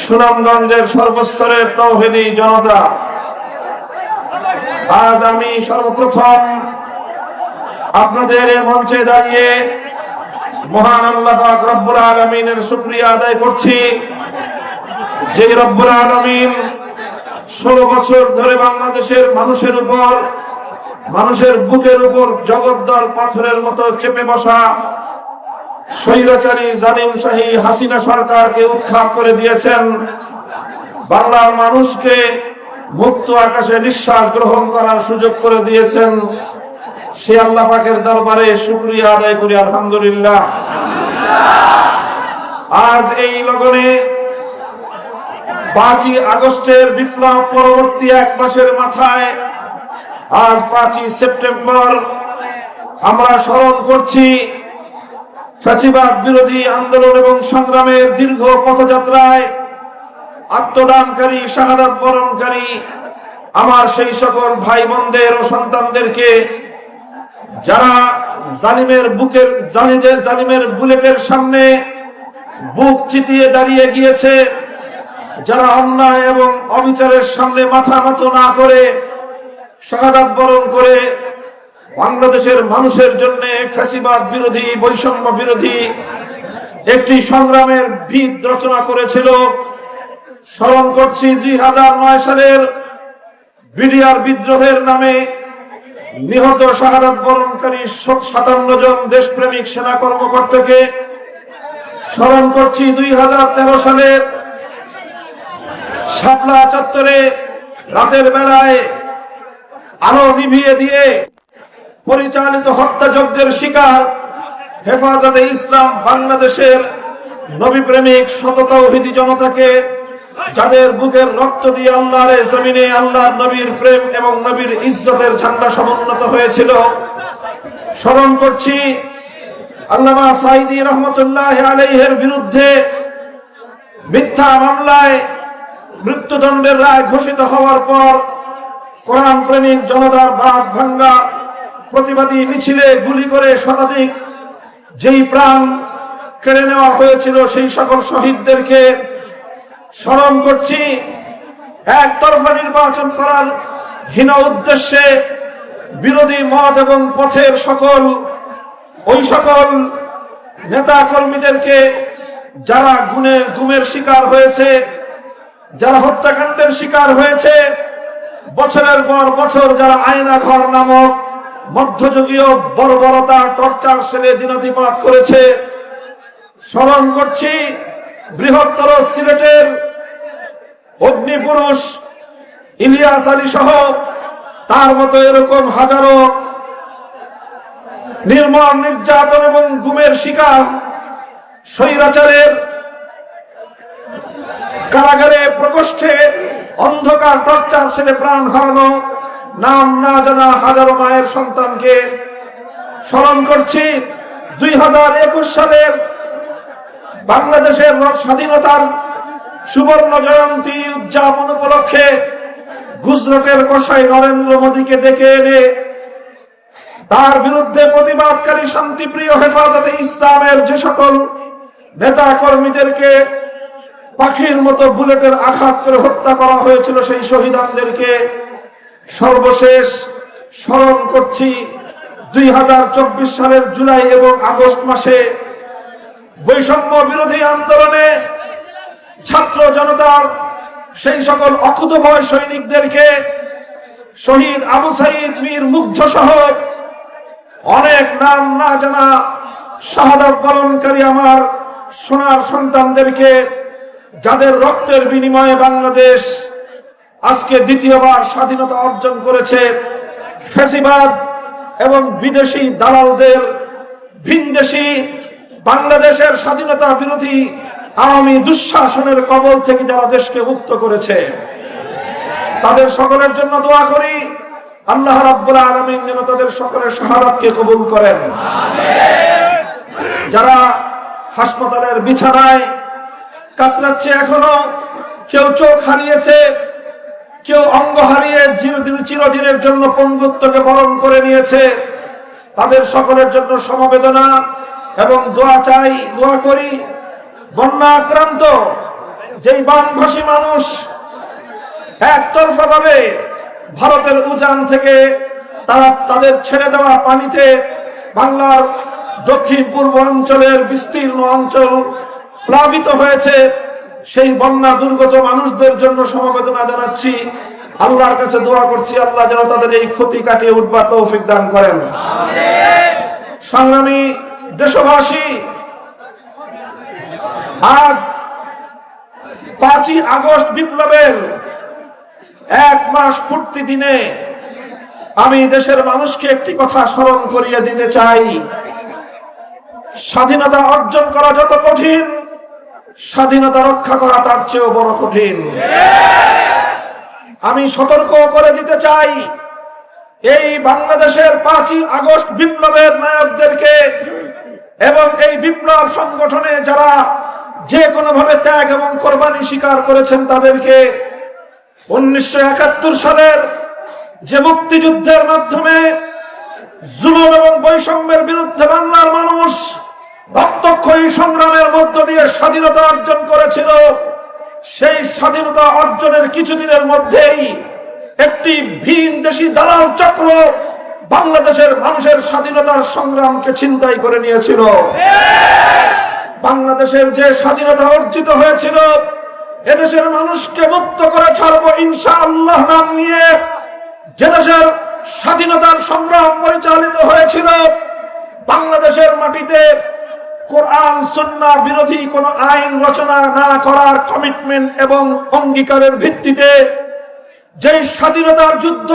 সুনামগঞ্জের সর্বস্তরের তৌহেদি জনতা। আজ আমি সর্বপ্রথম আপনাদের মঞ্চে দাঁড়িয়ে মহান আল্লাহ পাক রব্বুল আলমিনের শুক্রিয়া আদায় করছি। যে রব্বুল আলমিন ষোলো বছর ধরে বাংলাদেশের মানুষের উপর, মানুষের বুকের উপর জগদ্দল পাথরের মতো চেপে বসা স্বৈরাচারী জালিম শাহী হাসিনা সরকারকে উৎখাত করে দিয়েছেন। বাংলার মানুষকে মুক্ত আকাশে নিঃশ্বাস গ্রহণ করার সুযোগ করে দিয়েছেন। সে আল্লাহ পাকের দরবারে শুক্রিয়া আদায় করি, আলহামদুলিল্লাহ। আজ এই লগনে পাঁচই আগস্টের বিপ্লব পরবর্তী এক মাসের মাথায় আজ পাঁচই সেপ্টেম্বর আমরা স্মরণ করছি ফ্যাসিবাদ বিরোধী আন্দোলন এবং সংগ্রামের দীর্ঘ পথযাত্রায় আত্মদানকারী, শাহাদাত বরণকারী আমার সেই সকল ভাই বোনদের ও সন্তানদেরকে যারা জালিমের বুকের, জালিমের জালিমের বুলেটের সামনে বুক চিতিয়ে দাঁড়িয়ে গিয়েছে, যারা অন্যায় এবং অবিচারের সামনে মাথা নত না করে, শাহাদাত বরণ করে বাংলাদেশের মানুষের জন্য ফ্যাসিবাদ বিরোধী, বৈষম্য বিরোধী একটি সংগ্রামের ভিত রচনা করেছিল। স্মরণ করছি দুই হাজার নয় সালের বিডিআর বিদ্রোহের নামে নিহত শাহাদাত বরণকারী সাতান্ন জন দেশপ্রেমিক সেনা কর্মকর্তাকে স্মরণ করছি দুই হাজার তেরো সালের শাপলা চত্বরে রাতের বেলায় আলো নিভিয়ে দিয়ে পরিচালিত হত্যাযজ্ঞের শিকার হেফাজতে ইসলাম বাংলাদেশের নবী প্রেমিক শততৌহিদি জনতাকে, যাদের বুকের রক্ত দিয়ে আল্লাহর এ জমিনে আল্লাহর নবীর প্রেম এবং নবীর ইজ্জতের ঝান্ডা সমুন্নত হয়েছিল। স্মরণ করছি, আল্লামা সাইদি রহমতুল্লাহ আলাইহের বিরুদ্ধে মিথ্যা মামলায় মৃত্যুদণ্ডের রায় ঘোষিত হওয়ার পর কোরআন প্রেমিক জনতার বাদ ভাঙ্গা প্রতিবাদী মিছিলে গুলি করে শতাধিক যেই প্রাণ কেড়ে নেওয়া হয়েছিল, সেই সকল শহীদদেরকে স্মরণ করছি। একতরফা নির্বাচন করার হীন উদ্দেশ্যে বিরোধী মত এবং পথের সকল, ওই সকল নেতা কর্মীদেরকে যারা গুণের গুমের শিকার হয়েছে, যারা হত্যাকাণ্ডের শিকার হয়েছে, বছরের পর বছর যারা আয়না ঘর নামক মধ্যযুগীয় বর্বরতা, টর্চার সেলে দিনাতিপাত করেছে। স্মরণ করছি, বৃহত্তর সিলেটের অগ্নিপুরুষ ইলিয়াস আলী সহ তার মতো এরকম হাজারো নির্মম নির্যাতন এবং গুমের শিকার স্বৈরাচারের কারাগারে প্রকোষ্ঠে অন্ধকার, টর্চার ছেলে প্রাণ হারানো নাম না জানা হাজারো মায়ের সন্তানকে স্মরণ করছি, দুই হাজার একুশ সালের বাংলাদেশের স্বাধীনতার সুবর্ণ জয়ন্তী উদযাপন উপলক্ষে গুজরাটের কষাই নরেন্দ্র মোদীকে ডেকে এনে তার বিরুদ্ধে প্রতিবাদকারী শান্তিপ্রিয় হেফাজতে ইসলামের যে সকল নেতা কর্মীদেরকে পাখির মতো বুলেটের আঘাত করে হত্যা করা হয়েছিল সেই শহীদানদেরকে সর্বশেষ স্মরণ করছি দুই হাজার চব্বিশ সালের জুলাই এবং আগস্ট মাসে বৈষম্য বিরোধী আন্দোলনে ছাত্র জনতার সেই সকল অকুত ভয় সৈনিকদেরকে শহীদ আবু সাইদ মীর মুগ্ধ সহ অনেক নাম না জানা শাহাদাত পালনকারী আমার সোনার সন্তানদেরকে যাদের রক্তের বিনিময়ে বাংলাদেশ আজকে দ্বিতীয়বার স্বাধীনতা অর্জন করেছে ফেসিবাদ এবং বিদেশি দালালদের ভিনদেশি বাংলাদেশের স্বাধীনতা বিরোধী আওয়ামী দুঃশাসনের কবল থেকে যারা দেশকে মুক্ত করেছে। তাদের সকলের জন্য দোয়া করি, আল্লাহ রাব্বুল আলামিন যেন তাদের সকলের শাহাদাতকে কবুল করেন। যারা হাসপাতালের বিছানায় কাতরাচ্ছে এখনও, কেউ চোখ হারিয়েছে কেউ অঙ্গ হারিয়ে চিরদিন চিরদিনের জন্য পঙ্গুত্বকে বরণ করে নিয়েছে। তাদের সকলের জন্য সমবেদনা এবং দোয়া চাই, দোয়া করি। বন্যা আক্রান্ত, যেই বানভাসী মানুষ একতরফা ভাবে ভারতের উজান থেকে তারা তাদের ছেড়ে দেওয়া পানিতে বাংলার দক্ষিণ পূর্ব অঞ্চলের বিস্তীর্ণ অঞ্চল প্লাবিত হয়েছে। সেই বন্যা দুর্গত মানুষদের জন্য সমবেদনা জানাচ্ছি। আল্লাহর কাছে দোয়া করছি, আল্লাহ যেন তাদের এই ক্ষতি কাটিয়ে উঠবার তৌফিক দান করেন। সংগ্রামী দেশবাসী, আজ পাঁচই আগস্ট বিপ্লবের এক মাস পূর্তি দিনে আমি দেশের মানুষকে একটি কথা স্মরণ করিয়ে দিতে চাই। স্বাধীনতা অর্জন করা যত কঠিন স্বাধীনতা রক্ষা করা তার চেয়েও বড় কঠিন। আমি সতর্ক করে দিতে চাই, এই বাংলাদেশের পাঁচই আগস্ট বিপ্লবের নায়কদেরকে এবং এই বিপ্লব সংগঠনে যারা যে কোনো ভাবে ত্যাগ এবং কোরবানি স্বীকার করেছেন তাদেরকে, উনিশশো একাত্তর সালের যে মুক্তিযুদ্ধের মাধ্যমে জুলুম এবং বৈষম্যের বিরুদ্ধে বাংলার মানুষ রক্তক্ষয়ী সংগ্রামের মধ্য দিয়ে স্বাধীনতা অর্জন করেছিল। সেই স্বাধীনতা অর্জনের কিছুদিনের মধ্যেই একটি ভিন দেশি দালাল চক্র বাংলাদেশের মানুষের স্বাধীনতার সংগ্রামকে ছিনতাই করে নিয়েছিল। বাংলাদেশের যে স্বাধীনতা অর্জিত হয়েছিল, এদেশের মানুষকে মুক্ত করে ছাড়বো ইনশা আল্লাহ নাম নিয়ে। যে দেশের স্বাধীনতার সংগ্রাম পরিচালিত হয়েছিল, বাংলাদেশের মাটিতে কোরআন সুন্না বিরোধী কোন আইন রচনা না করার কমিটমেন্ট এবং অঙ্গীকারের ভিত্তিতে যেই স্বাধীনতার যুদ্ধ